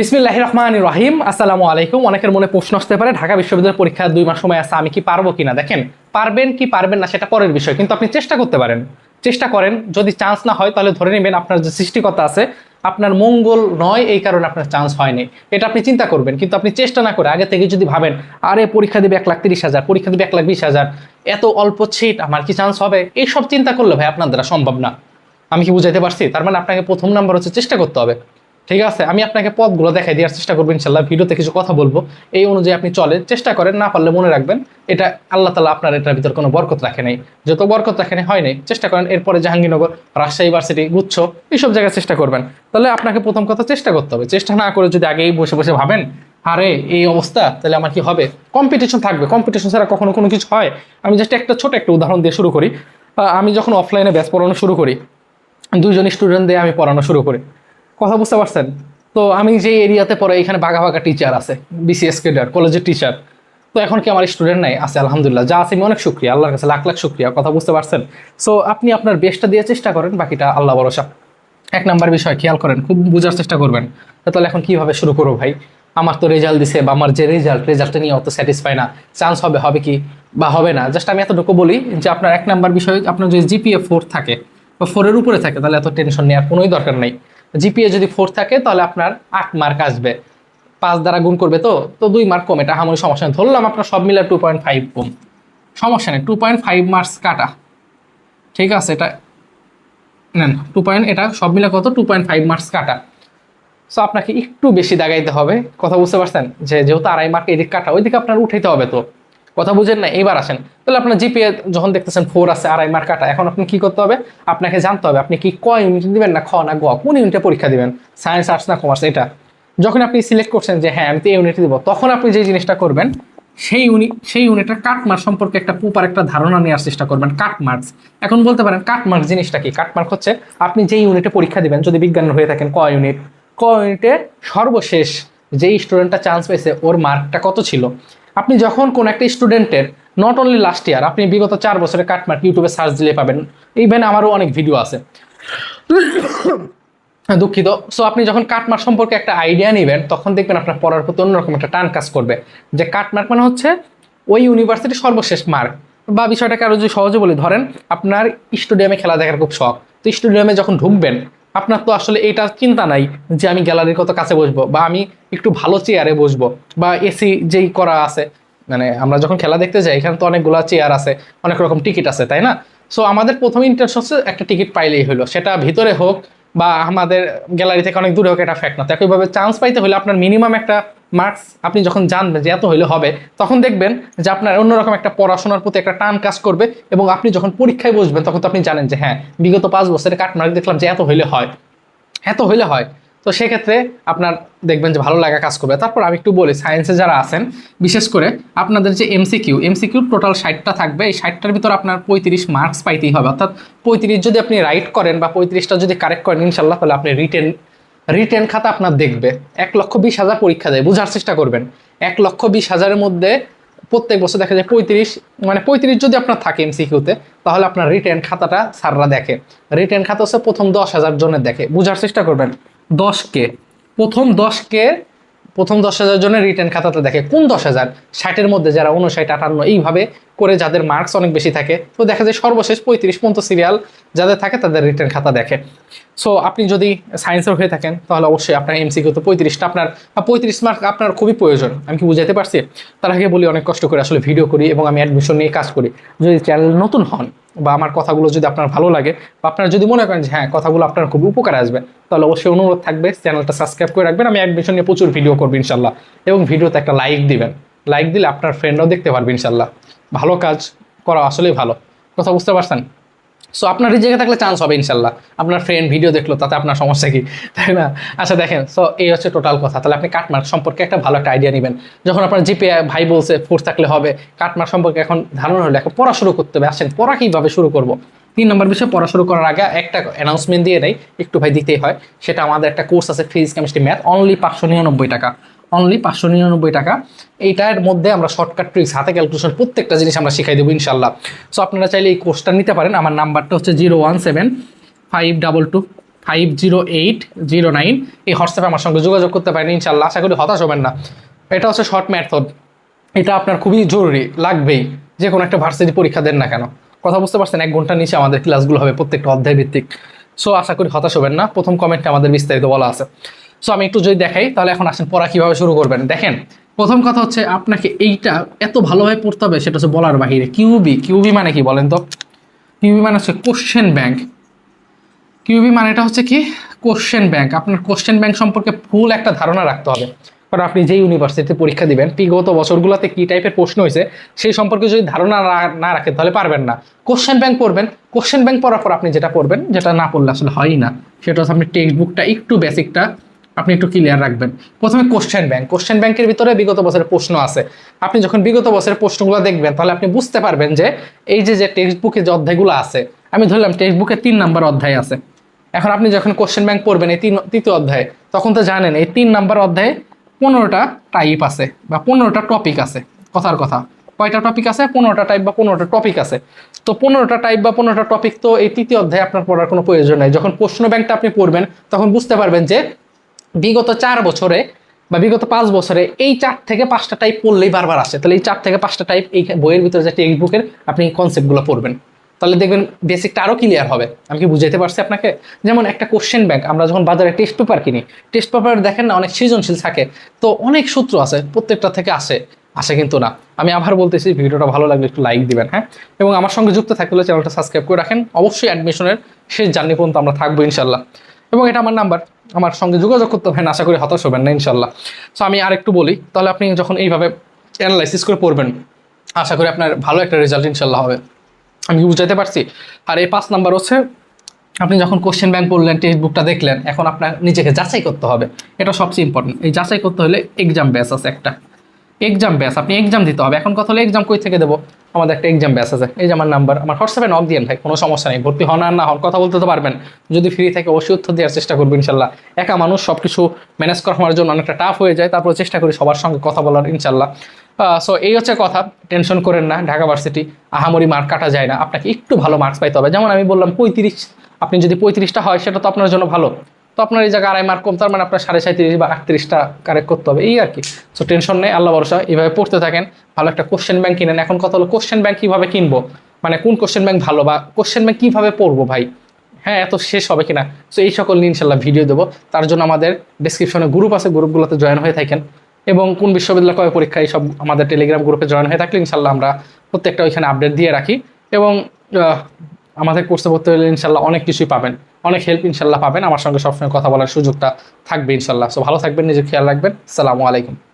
বিসমিল্লাহ রহমান রহিম আসসালামু আলাইকুম। অনেকের মনে প্রশ্ন আসতে পারে, ঢাকা বিশ্ববিদ্যালয়ের পরীক্ষা দুই মাস সময় আছে, আমি কি পারব কিনা? দেখেন, পারবেন কি পারবেন না, সেটা পরের বিষয়। কিন্তু আপনি চেষ্টা করতে পারেন। চেষ্টা করেন, যদি চান্স না হয়, তাহলে ধরে নেবেন আপনার যে সৃষ্টিকতা আছে, আপনার মঙ্গল নয়, এই কারণে আপনার চান্স হয়নি। এটা আপনি চিন্তা করবেন, কিন্তু আপনি চেষ্টা না করে আগে থেকে যদি ভাবেন, আরে পরীক্ষা দিবে এক লাখ তিরিশ হাজার, পরীক্ষা দিবে এক লাখ বিশ হাজার, এত অল্প সিট আমার কি চান্স হবে? এইসব চিন্তা করলে ভাই আপনার দ্বারা সম্ভব না। আমি কি বুঝাইতে পারছি? তার মানে আপনাকে প্রথম নাম্বার হচ্ছে চেষ্টা করতে হবে। ঠিক আছে? আমি আপনাকে পথগুলো দেখাই দেওয়ার চেষ্টা করব ইনশাল্লাহ। ভিডিওতে কিছু কথা বলব। এই অনুযায়ী আপনি চলে চেষ্টা করেন, না পারলে মনে রাখবেন, এটা আল্লাহ তালা আপনার এটার ভিতর কোনো বরকত রাখে নাই। যত বরকত রাখে নাই, হয় নাই। চেষ্টা করেন, এরপরে জাহাঙ্গীরনগর, রাজশাহী ইউনিভার্সিটি গুচ্ছ, এইসব জায়গায় চেষ্টা করবেন। তাহলে আপনাকে প্রথম কথা চেষ্টা করতে হবে। চেষ্টা না করে যদি আগেই বসে বসে ভাবেন, আরে, এই অবস্থা, তাহলে আমার কি হবে? কম্পিটিশন থাকবে। কম্পিটিশন ছাড়া কখনো কোনো কিছু হয়। আমি জাস্ট একটা ছোট একটা উদাহরণ দিয়ে শুরু করি। আমি যখন অফলাইনে ব্যাচ পড়ানো শুরু করি, দুইজন স্টুডেন্ট দিয়ে আমি পড়ানো শুরু করি। কথা বুঝতে পারছেন? তো আমি যে এরিয়াতে পড়ে, এখানে বাঘা বাঘা টিচার আছে বিসিএস কেডার কলেজের টিচার তো এখন কি আমার স্টুডেন্ট নাই? আছে, আলহামদুলিল্লাহ। যা আছে আমি অনেক শুক্রিয়া, আল্লাহর কাছে লাখ লাখ শুক্রিয়া, কথা বুঝতে পারছেন? সো আপনি আপনার বেস্টটা দিয়ে চেষ্টা করেন, বাকিটা আল্লাহ ভরসা। এক নাম্বার বিষয়, খেয়াল করেন, খুব বোঝার চেষ্টা করবেন। তাহলে এখন কীভাবে শুরু করব ভাই? আমার তো রেজাল্ট দিছে, বা আমার যে রেজাল্ট রেজাল্টটা নিয়ে অত স্যাটিসফাই না। চান্স হবে হবে কি? বা হবে না। জাস্ট আমি এতটুকু বলি যে, আপনার এক নাম্বার বিষয়, আপনার যদি জিপিএ ফোর থাকে, বা ফোরের উপরে থাকে, তাহলে এত টেনশন নেওয়ার কোনোই দরকার নেই। জিপিএ যদি ফোর থাকে, তাহলে আপনার আট মার্ক আসবে। পাঁচ দ্বারা গুণ করবে তো তো দুই মার্ক কম। এটা আমার সমস্যা নেই। ধরলাম আপনার সব মিলে টু পয়েন্ট ফাইভ কম সমস্যা নেই। টু পয়েন্ট ফাইভ মার্কস কাটা। ঠিক আছে, এটা নেন। টু পয়েন্ট এটা সব মিলে কত? টু পয়েন্ট ফাইভ মার্কস কাটা। সো আপনাকে একটু বেশি দাগাইতে হবে। কথা বুঝতে পারছেন? যে যেহেতু আড়াই মার্ক এদিক কাটা, ওইদিকে আপনার উঠাইতে হবে তো। কথা বুঝেন না এবার আসেন। তাহলে আপনার জিপিএ যখন দেখতেছেন ফোর আছে, আড়াই মার্ক কাটা এখন আপনি কি করতে হবে? আপনাকে জানতে হবে, আপনি কি ক ইউনিট দিবেন না খ না গ? কোন ইউনিটে পরীক্ষা দিবেন? সায়েন্স আর্টস না কমার্স এটা। যখন আপনি সিলেক্ট করছেন যে হ্যাঁ আমি তো এই ইউনিটে দিব, তখন আপনি যে জিনিসটা করবেন, সেই ইউনিট সেই ইউনিটের কাটমার্ক সম্পর্কে একটা প্রপার একটা ধারণা নেওয়ার চেষ্টা করবেন কাটমার্কস এখন বলতে পারেন কাটমার্ক জিনিসটা কি? কাটমার্ক হচ্ছে, আপনি যে ইউনিটে পরীক্ষা দিবেন, যদি বিজ্ঞানের হয়ে থাকেন, ক ইউনিট ক ইউনিটে সর্বশেষ যেই স্টুডেন্টটা চান্স পেয়েছে, ওর মার্কটা কত ছিল? আপনি যখন কোন একটা স্টুডেন্টের নট অনলি লাস্ট ইয়ার আপনি বিগত চার বছরের কাটমার্ক ইউটিউবে সার্চ দিলে পাবেন। ইভেন আমারও অনেক ভিডিও আছে। দুঃখিত। সো আপনি যখন কাটমার্ক সম্পর্কে একটা আইডিয়া নেবেন, তখন দেখবেন আপনার পড়ার প্রতি অন্যরকম একটা টান কাজ করবে। যে কাটমার্ক মানে হচ্ছে ওই ইউনিভার্সিটির সর্বশেষ মার্ক বা বিষয়টাকে আরও যদি সহজে বলি, ধরেন আপনার স্টেডিয়ামে খেলা দেখার খুব শখ। তো স্টেডিয়ামে যখন ঢুকবেন আপনার তো আসলে এটা চিন্তা নাই যে আমি গ্যালারির কত কাছে বসবো বা আমি একটু ভালো চেয়ারে বসবো বা এসি যেই করা আছে। মানে আমরা যখন খেলা দেখতে যাই, এখানে তো অনেকগুলো চেয়ার আছে, অনেক রকম টিকিট আছে, তাই না? সো আমাদের প্রথম ইন্টারেস্ট হচ্ছে একটা টিকিট পাইলেই হলো। সেটা ভিতরে হোক বা আমাদের গ্যালারি থেকে অনেক দূরে হোক, এটা ফ্যাক্ট না। তো একইভাবে চান্স পাইতে হলে আপনার মিনিমাম একটা মার্কস আপনি যখন জানবেন যে এত হইলে হবে, তখন দেখবেন যে আপনার অন্যরকম একটা পড়াশোনার প্রতি একটা টান কাজ করবে এবং আপনি যখন পরীক্ষায় বসবেন, তখন তো আপনি জানেন যে হ্যাঁ বিগত পাঁচ বছরে কাট মার্ক দেখলাম যে এত হইলে হয়। এত হইলে হয়। তো সেক্ষেত্রে আপনার দেখবেন যে ভালো লাগা কাজ করবে। তারপর আমি একটু বলি সায়েন্সে যারা আছেন, বিশেষ করে আপনাদের যে এমসিকিউ এমসিকিউ টোটাল ষাটটা থাকবে। এই ষাটটার ভিতর আপনার পঁয়ত্রিশ মার্কস পাইতেই হবে। অর্থাৎ পঁয়ত্রিশ যদি আপনি রাইট করেন বা পঁয়ত্রিশটা যদি কারেক্ট করেন, ইনশাল্লাহ তাহলে আপনি রিটেন রিটেন খাতা আপনার দেখবে। এক লক্ষ বিশ হাজার পরীক্ষা দেয়, বোঝার চেষ্টা করবেন। এক লক্ষ বিশ হাজারের মধ্যে প্রত্যেক বছর দেখা যায় পঁয়ত্রিশ মানে পঁয়ত্রিশ যদি আপনার থাকে এমসিকিউতে, তাহলে আপনার রিটেন খাতাটা স্যাররা দেখে। রিটেন খাতা হচ্ছে প্রথম দশ হাজার জনের দেখে, বোঝার চেষ্টা করবেন। দশকে প্রথম দশকে প্রথম দশ হাজার জনের রিটার্ন খাতাতে দেখে। কোন দশ হাজার? ষাটের মধ্যে যারা উনষাট আটান্ন, এইভাবে করে যাদের মার্কস অনেক বেশি থাকে। তো দেখা যায় সর্বশেষ পঁয়ত্রিশ পর্যন্ত সিরিয়াল যাদের থাকে তাদের রিটার্ন খাতা দেখে। সো আপনি যদি সায়েন্সের হয়ে থাকেন, তাহলে অবশ্যই আপনার এমসিকিউ তো পঁয়ত্রিশটা আপনার পঁয়ত্রিশ মার্ক আপনার খুবই প্রয়োজন। আমি কি বুঝাতে পারছি? তার আগে বলি, অনেক কষ্ট করে আসলে ভিডিও করি এবং আমি অ্যাডমিশন নিয়ে কাজ করি। যদি চ্যানেল নতুন হন বা আমার কথাগুলো যদি আপনার ভালো লাগে বা আপনার যদি মনে করেন যে হ্যাঁ কথাগুলো আপনার খুব উপকার আসবে, তাহলে অবশ্যই অনুরোধ থাকবে চ্যানেলটা সাবস্ক্রাইব করে রাখবেন। আমি অ্যাডমিশন নিয়ে প্রচুর ভিডিও করব ইনশাল্লাহ। এবং ভিডিওতে একটা লাইক দিবেন। লাইক দিলে আপনার ফ্রেন্ডরাও দেখতে পারবে ইনশাল্লাহ। ভালো কাজ করা আসলেই ভালো। কথা বুঝতে পারছেন? সো আপনার জায়গায় থাকলে চান্স হবে ইনশাল্লাহ। আপনার ফ্রেন্ড ভিডিও দেখল, তাতে আপনার সমস্যা কি? তাই না? আচ্ছা দেখেন সো এই হচ্ছে টোটাল কথা। তাহলে আপনি কাটমার্ক সম্পর্কে একটা ভালো একটা আইডিয়া নেবেন। যখন আপনার জিপে ভাই বলছে ফোর্স থাকলে হবে। কাটমার্ক সম্পর্কে এখন ধারণা হলে এখন পড়া শুরু করতে হবে। আসেন, পড়া কীভাবে শুরু করব? তিন নম্বর বিষয়ে, পড়া শুরু করার আগে একটা অ্যানাউন্সমেন্ট দিয়ে নেই একটু ভাই দিতেই হয়। সেটা আমাদের একটা কোর্স আছে ফিজিক্স কেমিস্ট্রি ম্যাথ অনলি পাঁচশো নিরানব্বই টাকা। অনলি পাঁচশো নিরানব্বই টাকা। এইটার মধ্যে আমরা শর্টকাট ট্রিক্স হাতে ক্যালকুলেশন প্রত্যেকটা জিনিস আমরা শিখাই দেবো ইনশাল্লাহ সো আপনারা চাইলে এই কোর্সটা নিতে পারেন। আমার নাম্বারটা হচ্ছে zero one seven five double two five zero eight zero nine. এই হোয়াটসঅ্যাপে আমার সঙ্গে যোগাযোগ করতে পারেন ইনশাল্লাহ আশা করি হতাশ হবেন না। এটা হচ্ছে শর্ট মেথড এটা আপনার খুবই জরুরি, লাগবেই। যে কোনো একটা ভার্সিটি পরীক্ষা দেন না কেন। কথা বুঝতে পারছেন? এক ঘণ্টার নিচে আমাদের ক্লাসগুলো হবে প্রত্যেকটা অধ্যায় ভিত্তিক। সো আশা করি হতাশ হবেন না। প্রথম কমেন্টে আমাদের বিস্তারিত বলা আছে। সো আমি একটু যদি দেখাই, তাহলে এখন আসেন পড়া কীভাবে শুরু করবেন। দেখেন, প্রথম কথা হচ্ছে আপনাকে এইটা এত ভালোভাবে পড়তে হবে, সেটা হচ্ছে বলার বাহিরে। কিউবি কিউবি মানে কি বলেন তো? কিউবি মানে হচ্ছে কোশ্চেন ব্যাংক কিউবি মানেটা হচ্ছে কি? কোশ্চেন ব্যাংক আপনার কোশ্চেন ব্যাংক সম্পর্কে ফুল একটা ধারণা রাখতে হবে। কারণ আপনি যেই ইউনিভার্সিটিতে পরীক্ষা দিবেন, বিগত বছরগুলোতে কী টাইপের প্রশ্ন হয়েছে, সেই সম্পর্কে যদি ধারণা না- না রাখেন, তাহলে পারবেন না। কোশ্চেন ব্যাংক পড়বেন। কোশ্চেন ব্যাংক পড়ার পর আপনি যেটা পড়বেন, যেটা না পড়লে আসলে হয়ই না। সেটা হচ্ছে আপনি টেক্সট বুকটা একটু বেসিকটা আপনি একটু ক্লিয়ার রাখবেন। প্রথমে কোশ্চেন ব্যাংক কোশ্চেন ব্যাংকের ভিতরে বিগত বছরের প্রশ্ন আছে। আপনি যখন বিগত বছরের প্রশ্নগুলো দেখবেন, তাহলে আপনি বুঝতে পারবেন যে এই যে যে টেক্সট বুকে যে অধ্যায়গুলো আছে, আমি ধরলাম টেক্সট বুকে তিন নাম্বার অধ্যায় আছে। এখন আপনি যখন কোশ্চেন ব্যাংক পড়বেন এই তিন, তৃতীয় অধ্যায়ে, তখন তো জানেন এই তিন নাম্বার অধ্যায়ে পনেরোটা টাইপ আছে বা পনেরোটা টপিক আছে, কথার কথা। কয়টা টপিক আছে? পনেরোটা টাইপ বা পনেরোটা টপিক আছে। তো পনেরোটা টাইপ বা পনেরোটা টপিক তো এই তৃতীয় অধ্যায়ে আপনার পড়ার কোনো প্রয়োজন নেই। যখন প্রশ্ন ব্যাংকটা আপনি পড়বেন, তখন বুঝতে পারবেন যে বিগত চার বছরে বা বিগত পাঁচ বছরে এই চার থেকে পাঁচটা টাইপ পড়লেই বারবার আসে। তাহলে এই চার থেকে পাঁচটা টাইপ এই বইয়ের ভিতরে যে টেক্সট বুকের আপনি কনসেপ্টগুলো পড়বেন। তাহলে দেখবেন বেসিকটা আরও ক্লিয়ার হবে। আমি কি বুঝাইতে পারছি আপনাকে? যেমন একটা কোশ্চেন ব্যাংক আমরা যখন বাজারে টেস্ট পেপার কিনি টেস্ট পেপার দেখেন না, অনেক সৃজনশীল থাকে। তো অনেক সূত্র আছে, প্রত্যেকটা থেকে আসে আসে কিন্তু না। আমি আবার বলতেছি, ভিডিওটা ভালো লাগলে একটু লাইক দিবেন হ্যাঁ? এবং আমার সঙ্গে যুক্ত থাকলে চ্যানেলটা সাবস্ক্রাইব করে রাখেন। অবশ্যই অ্যাডমিশনের শেষ জার্নি পর্যন্ত আমরা থাকব ইনশাল্লাহ এবং এটা আমার নাম্বার আমার সঙ্গে যোগাযোগ করতে হবে। না আশা করি হতাশ হবেন না ইনশাল্লাহ সো আমি আর একটু বলি, তাহলে আপনি যখন এইভাবে অ্যানালাইসিস করে পড়বেন, আশা করি আপনার ভালো একটা রেজাল্ট ইনশাল্লাহ হবে। আমি বুঝাইতে পারছি? আর এই পাঁচ নাম্বার হচ্ছে, আপনি যখন কোশ্চেন ব্যাংক পড়লেন টেক্সট বুকটা দেখলেন, এখন আপনার নিজেকে যাচাই করতে হবে। এটা সবচেয়ে ইম্পর্টেন্ট এই যাচাই করতে হলে এক্সাম ব্যাস আছে একটা। এক্সাম ব্যাস আপনি এক্সাম দিতে হবে। এখন কথা হলো এক্সাম কই থেকে দেবো? আমাদের একটা এক্সাম ব্যাস আছে। এই যে আমার নাম্বার আমার হোয়াটসঅ্যাপে নক দিয়েন ভাই, কোনো সমস্যা নেই। ভর্তি হন আর না হন, কথা বলতে তো পারবেন। যদি ফ্রি থাকে অবশ্যই উত্তর দেওয়ার চেষ্টা করব ইনশাল্লাহ। একা মানুষ সব কিছু ম্যানেজ করার জন্য অনেকটা টাফ হয়ে যায়। তারপর চেষ্টা করি সবার সঙ্গে কথা বলার ইনশাল্লাহ। সো এই হচ্ছে কথা। টেনশন করেন না, ঢাকা ভার্সিটি আহামরি মার্ক কাটা যায় না। আপনাকে একটু ভালো মার্কস পাইতে হবে। যেমন আমি বললাম পঁয়ত্রিশ, আপনি যদি পঁয়ত্রিশটা হয়, সেটা তো আপনার জন্য ভালো। তো আপনার এই জায়গায় আড়াই মার্ক কম, তার মানে আপনার সাড়ে সাঁত্রিশ বা আটত্রিশটা কারেক্ট করতে হবে, এই আর কি। সো টেনশন নেই, আল্লাহ ভরসা, এইভাবে পড়তে থাকেন, ভালো একটা কোশ্চেন ব্যাংক কিনেন। এখন কথা হলো কোশ্চেন ব্যাংক কীভাবে কিনবো? মানে কোন কোশ্চেন ব্যাংক ভালো বা কোশ্চেন ব্যাংক কীভাবে পড়ব ভাই? হ্যাঁ এত শেষ হবে কিনা? সো এই সকল নিয়ে ইনশাল্লাহ ভিডিও দেবো। তার জন্য আমাদের ডিসক্রিপশনে গ্রুপ আছে গ্রুপগুলোতে জয়েন হয়ে থাকেন। এবং কোন বিশ্ববিদ্যালয়, কবে পরীক্ষা এই সব আমাদের টেলিগ্রাম গ্রুপে জয়েন হয়ে থাকলে ইনশাল্লাহ আমরা প্রত্যেকটা ওইখানে আপডেট দিয়ে রাখি। এবং আমাদের কোর্সে ভর্তি হলে ইনশাল্লাহ অনেক কিছুই পাবেন। অনেক হেল্প ইনশাল্লাহ পাবেন। আমার সঙ্গে সবসময় কথা বলার সুযোগটা থাকবে ইনশাল্লাহ। সো ভালো থাকবেন, নিজের খেয়াল রাখবেন। সালামু আলাইকুম।